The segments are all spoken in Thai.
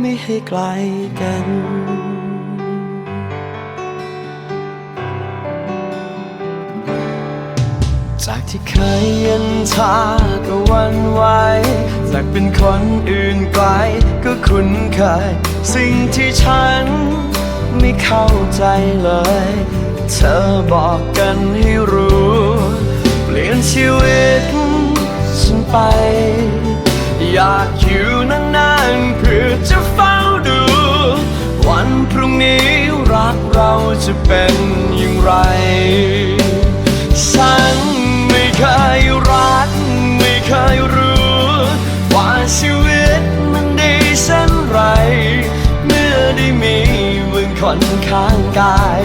ไม่ให้ไกลกัน จากที่เคยย็นชาก็วันไหวจากเป็นคนอื่นไกลก็คุ้นเคย สิ่งที่ฉันไม่เข้าใจเลย เธอบอกกันให้รู้ เปลี่ยนชีวิตฉันไป อยากอยู่นาน ๆเพื่อจะเฝ้าดู วันพรุ่งนี้รักเราจะเป็นอย่างไร ฉันไม่เคยรัก ไม่เคยรู้ ว่าชีวิตมันดีเช่นไร เมื่อได้มีมึงคนข้างกาย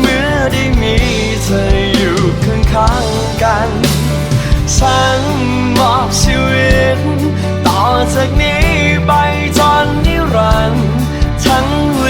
เมื่อได้มีเธออยู่ข้างข้างๆกัน ฉันมอบชีวิต ต่อจากนี้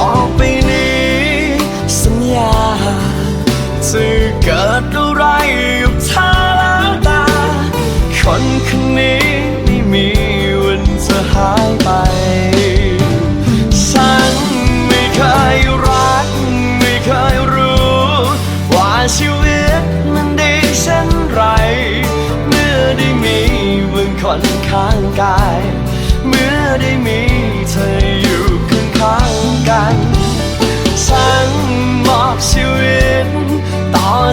ต่อไปนี้ สัญญาจะเกิดอะไรกับเธอแล้วตา คนคนนี้ไม่มีวันจะหายไป ฉันไม่เคยรัก ไม่เคยรู้ ว่าชีวิตมันดีเช่นไร เมื่อได้มีเมึงคนข้างกาย เมื่อได้มี